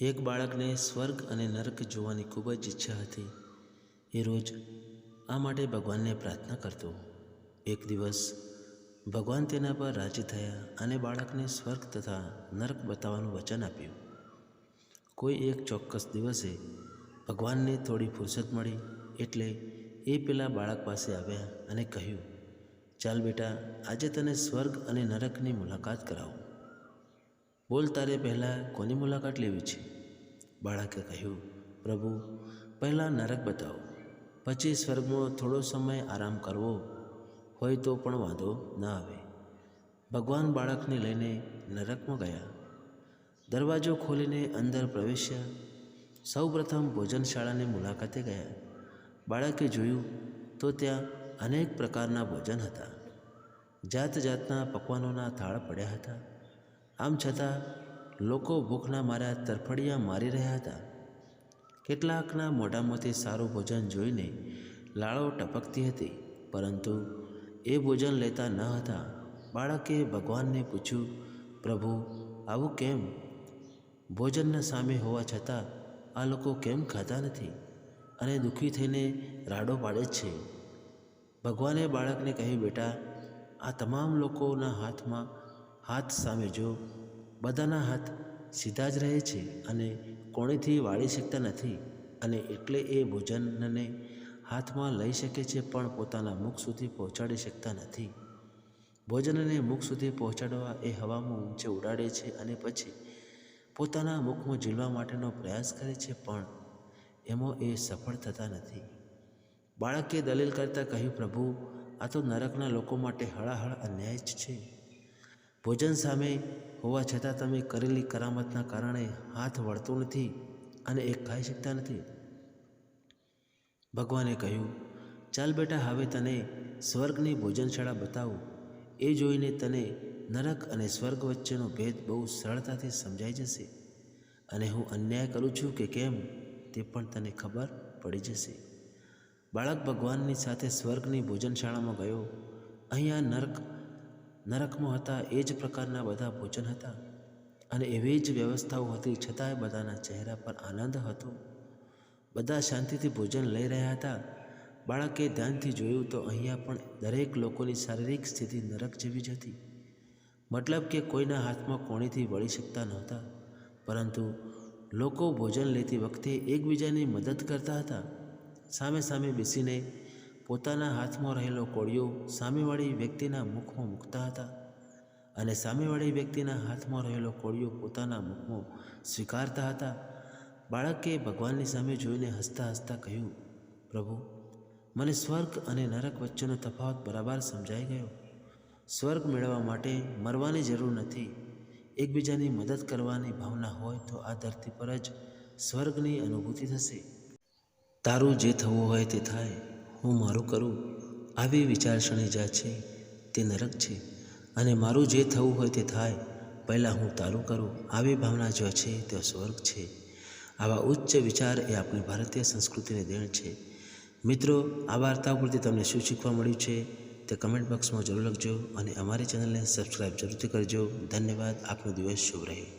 એક બાળકને સ્વર્ગ અને નરક જોવાની ખૂબ જ ઈચ્છા હતી. એ રોજ આ માટે ભગવાનને પ્રાર્થના કરતો. એક દિવસ ભગવાન તેના પર રાજી થયા અને બાળકને સ્વર્ગ તથા નરક બતાવવાનું વચન આપ્યું. કોઈ એક ચોક્કસ દિવસે ભગવાનને થોડી ફુરસત મળી એટલે એ પેલા બાળક પાસે આવ્યા અને કહ્યું, ચાલ બેટા, આજે તને સ્વર્ગ અને નરકની મુલાકાત કરાવું. બોલ તારે પહેલાં કોની મુલાકાત લેવી છે? બાળકે કહ્યું, પ્રભુ, પહેલાં નરક બતાવો, પછી સ્વર્ગમાં થોડો સમય આરામ કરવો, હોય તો પણ વાંધો ન આવે. ભગવાન બાળકને લઈને નરકમાં ગયા. દરવાજો ખોલીને અંદર પ્રવેશ્યા. સૌ પ્રથમ ભોજનશાળાની મુલાકાતે ગયા. બાળકે જોયું તો ત્યાં અનેક પ્રકારના ભોજન હતા. જાત જાતના પકવાનોના થાળ પડ્યા હતા. આમ છતાં, લોકો ભૂખના માર્યા તરફડિયા મારી રહ્યા હતા. કેટલાકના મોઢામાંથી સારું ભોજન જોઈને લાળો ટપકતી હતી, પરંતુ એ ભોજન લેતા ન હતા. બાળકે ભગવાનને પૂછ્યું, પ્રભુ, આવું કેમ? ભોજનના સામે હોવા છતાં આ લોકો કેમ ખાતા નથી અને દુઃખી થઈને રાડો પાડે છે? ભગવાને બાળકને કહ્યું, બેટા, આ તમામ લોકોના હાથમાં હાથ સામે જો બધાના હાથ સીધા જ રહે છે અને કોણીથી વાળી શકતા નથી અને એટલે એ ભોજનને હાથમાં લઈ શકે છે પણ પોતાના મુખ સુધી પહોંચાડી શકતા નથી. ભોજનને મુખ સુધી પહોંચાડવા એ હવામાં ઊંચે ઉડાડે છે અને પછી પોતાના મુખમાં ઝીલવા માટેનો પ્રયાસ કરે છે પણ એમાં એ સફળ થતા નથી. બાળકે દલીલ કરતાં કહ્યું, પ્રભુ, આ તો નરકના લોકો માટે હળાહળ અન્યાય જ છે. ભોજન સામે હોવા છતાં તમે કરેલી કરામતના કારણે હાથ વળતો નથી અને એ ખાઈ શકતા નથી. ભગવાને કહ્યું, ચાલ બેટા, હવે તને સ્વર્ગની ભોજનશાળા બતાવું. એ જોઈને તને નરક અને સ્વર્ગ વચ્ચેનો ભેદ બહુ સરળતાથી સમજાઈ જશે અને હું અન્યાય કરું છું કે કેમ તે પણ તને ખબર પડી જશે. બાળક ભગવાનની સાથે સ્વર્ગની ભોજનશાળામાં ગયો. અહીંયા નરક નરકમાં હતા, એ જ પ્રકારના બધા ભોજન હતા. અને એવી જ વ્યવસ્થાઓ હતી, છતાંય બધાના ચહેરા પર આનંદ હતો. બધા શાંતિથી ભોજન લઈ રહ્યા હતા. બાળકે ધ્યાનથી જોયું તો અહીંયા પણ દરેક લોકોની શારીરિક સ્થિતિ નરક જેવી જ હતી. મતલબ કે કોઈના હાથમાં કોણીથી વળી શકતા નહોતા. પરંતુ લોકો ભોજન લેતી વખતે એકબીજાની મદદ કરતા હતા. સામે સામે બેસીને પોતાના હાથમાં રહેલો કોળિયો સામેવાળી વ્યક્તિના મુખમાં મૂકતા હતા અને સામેવાળી વ્યક્તિના હાથમાં રહેલો કોળિયો પોતાના મુખમાં સ્વીકારતા હતા. બાળકે ભગવાનની સામે જોઈને હસતા હસતા કહ્યું, પ્રભુ, મને સ્વર્ગ અને નરક વચ્ચેનો તફાવત બરાબર સમજાઈ ગયો. સ્વર્ગ મેળવવા માટે મરવાની જરૂર નથી. એકબીજાની મદદ કરવાની ભાવના હોય તો આ ધરતી પર જ સ્વર્ગની અનુભૂતિ થશે. તારું જે થવું હોય તે થાય. હું મારું કરું? આવી વિચારસરણી જ્યાં છે. તે નરક છે. અને મારું જે થવું હોય તે થાય. પહેલાં હું તારું કરું. આવી ભાવના જ્યાં છે તે સ્વર્ગ છે. આવા ઉચ્ચ વિચાર એ આપણી ભારતીય સંસ્કૃતિને દેણ છે. મિત્રો, આ વાર્તા ઉપરથી તમને શું શીખવા મળ્યું છે, તે કમેન્ટ બોક્સમાં જરૂર લખજો અને અમારી ચેનલને સબસ્ક્રાઈબ જરૂરથી કરજો. ધન્યવાદ. આપનો દિવસ શુભ રહે.